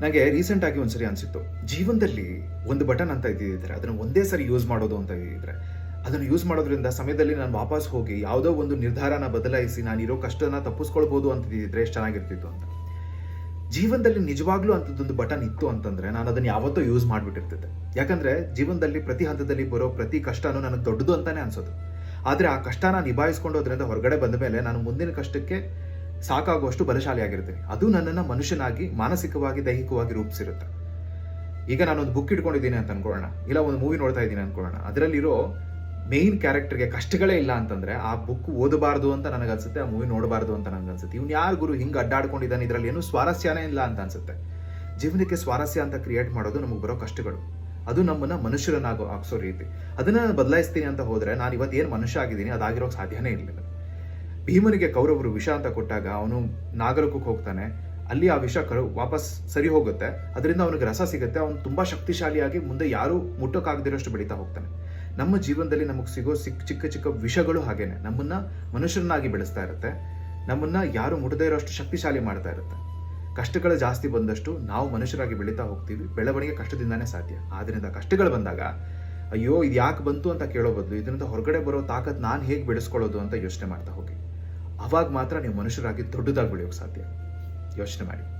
ನನಗೆ ರೀಸೆಂಟ್ ಆಗಿ ಒಂದ್ಸರಿ ಅನ್ಸಿತ್ತು. ಜೀವನದಲ್ಲಿ ಒಂದು ಬಟನ್ ಅಂತ ಇದ್ದಿದ್ರೆ, ಅದನ್ನು ಒಂದೇ ಸರಿ ಯೂಸ್ ಮಾಡೋದು ಅಂತ ಇದ್ದಿದ್ರೆ, ಅದನ್ನು ಯೂಸ್ ಮಾಡೋದ್ರಿಂದ ಸಮಯದಲ್ಲಿ ನಾನು ವಾಪಸ್ ಹೋಗಿ ಯಾವುದೋ ಒಂದು ನಿರ್ಧಾರನ ಬದಲಾಯಿಸಿ ನಾನು ಇರೋ ಕಷ್ಟನ ತಪ್ಪಿಸ್ಕೊಳ್ಬೋದು ಅಂತ ಇದ್ದಿದ್ರೆ ಎಷ್ಟು ಚೆನ್ನಾಗಿರ್ತಿತ್ತು ಅಂತ. ಜೀವನದಲ್ಲಿ ನಿಜವಾಗ್ಲೂ ಅಂಥದ್ದೊಂದು ಬಟನ್ ಇತ್ತು ಅಂತಂದ್ರೆ ನಾನು ಅದನ್ನು ಯಾವತ್ತೂ ಯೂಸ್ ಮಾಡಿಬಿಟ್ಟಿರ್ತಿದ್ದೆ. ಯಾಕಂದ್ರೆ ಜೀವನದಲ್ಲಿ ಪ್ರತಿ ಹಂತದಲ್ಲಿ ಬರೋ ಪ್ರತಿ ಕಷ್ಟನೂ ನನಗೆ ದೊಡ್ಡದು ಅಂತಾನೆ ಅನ್ಸೋದು. ಆದ್ರೆ ಆ ಕಷ್ಟನ ನಿಭಾಯಿಸ್ಕೊಂಡು ಅದರಿಂದ ಹೊರಗಡೆ ಬಂದ ಮೇಲೆ ನಾನು ಮುಂದಿನ ಕಷ್ಟಕ್ಕೆ ಸಾಕಾಗುವಷ್ಟು ಬಲಶಾಲಿಯಾಗಿರ್ತೀನಿ ಅದು ನನ್ನನ್ನು ಮನುಷ್ಯನಾಗಿ, ಮಾನಸಿಕವಾಗಿ, ದೈಹಿಕವಾಗಿ ರೂಪಿಸಿರುತ್ತೆ. ಈಗ ನಾನೊಂದು ಬುಕ್ ಇಟ್ಕೊಂಡಿದ್ದೀನಿ ಅಂತ ಅನ್ಕೊಳ್ಳೋಣ. ಇಲ್ಲ, ಒಂದು ಮೂವಿ ನೋಡ್ತಾ ಇದ್ದೀನಿ ಅನ್ಕೊಳ್ಳೋಣ. ಅದರಲ್ಲಿರೋ ಮೇನ್ ಕ್ಯಾರೆಕ್ಟರ್ಗೆ ಕಷ್ಟಗಳೇ ಇಲ್ಲ ಅಂತಂದ್ರೆ ಆ ಬುಕ್ ಓದಬಾರ್ದು ಅಂತ ನನಗೆ ಅನ್ಸುತ್ತೆ, ಆ ಮೂವಿ ನೋಡಬಾರ್ದು ಅಂತ ನನಗೆ ಅನ್ಸುತ್ತೆ. ಇವ್ನು ಯಾರು ಗುರು ಹಿಂಗೆ ಅಡ್ಡಾಡ್ಕೊಂಡಿದ್ದಾನೆ? ಇದರಲ್ಲಿ ಏನು ಸ್ವಾರಸ್ಯನೇ ಇಲ್ಲ ಅಂತ ಅನ್ಸುತ್ತೆ. ಜೀವನಕ್ಕೆ ಸ್ವಾರಸ್ಯ ಅಂತ ಕ್ರಿಯೇಟ್ ಮಾಡೋದು ನಮಗೆ ಬರೋ ಕಷ್ಟಗಳು. ಅದು ನಮ್ಮನ್ನ ಮನುಷ್ಯರನ್ನಾಗೋ ಹಾಕ್ಸೋ ರೀತಿ. ಅದನ್ನ ನಾನು ಬದಲಾಯಿಸ್ತೀನಿ ಅಂತ ಹೋದ್ರೆ ನಾನು ಇವತ್ತು ಏನು ಮನುಷ್ಯ ಆಗಿದ್ದೀನಿ, ಅದಾಗಿರೋಕೆ ಸಾಧ್ಯನೇ ಇರಲಿಲ್ಲ. ಭೀಮನಿಗೆ ಕೌರವರು ವಿಷ ಅಂತ ಕೊಟ್ಟಾಗ ಅವನು ನಾಗರಕಕ್ಕೆ ಹೋಗ್ತಾನೆ. ಅಲ್ಲಿ ಆ ವಿಷ ಕರು, ವಾಪಸ್ ಸರಿ ಹೋಗುತ್ತೆ. ಅದರಿಂದ ಅವನಿಗೆ ರಸ ಸಿಗುತ್ತೆ. ಅವನು ತುಂಬಾ ಶಕ್ತಿಶಾಲಿಯಾಗಿ ಮುಂದೆ ಯಾರು ಮುಟ್ಟೋಕ್ಕಾಗದಿರೋಷ್ಟು ಬೆಳೀತಾ ಹೋಗ್ತಾನೆ. ನಮ್ಮ ಜೀವನದಲ್ಲಿ ನಮಗೆ ಸಿಗೋ ಸಿಕ್, ಚಿಕ್ಕ ಚಿಕ್ಕ ವಿಷಗಳು ಹಾಗೇನೆ. ನಮ್ಮನ್ನ ಮನುಷ್ಯರನ್ನಾಗಿ ಬೆಳೆಸ್ತಾ ಇರುತ್ತೆ. ನಮ್ಮನ್ನ ಯಾರು ಮುಟ್ಟದೇ ಇರೋಷ್ಟು ಶಕ್ತಿಶಾಲಿ ಮಾಡ್ತಾ ಇರುತ್ತೆ. ಕಷ್ಟಗಳು ಜಾಸ್ತಿ ಬಂದಷ್ಟು ನಾವು ಮನುಷ್ಯರಾಗಿ ಬೆಳೀತಾ ಹೋಗ್ತೀವಿ. ಬೆಳವಣಿಗೆ ಕಷ್ಟದಿಂದಾನೇ ಸಾಧ್ಯ. ಆದ್ರಿಂದ ಕಷ್ಟಗಳು ಬಂದಾಗ, ಅಯ್ಯೋ ಇದು ಯಾಕೆ ಬಂತು ಅಂತ ಕೇಳೋ ಬದಲು, ಇದರಿಂದ ಹೊರಗಡೆ ಬರೋ ತಾಕತ್ ನಾನು ಹೇಗೆ ಬೆಳೆಸ್ಕೊಳ್ಳೋದು ಅಂತ ಯೋಚನೆ ಮಾಡ್ತಾ ಹೋಗಿ. ಅವಾಗ ಮಾತ್ರ ನೀವು ಮನುಷ್ಯರಾಗಿ ದೊಡ್ಡದಾಗಿ ಬೆಳೆಯೋಕೆ ಸಾಧ್ಯ. ಯೋಚನೆ ಮಾಡಿ.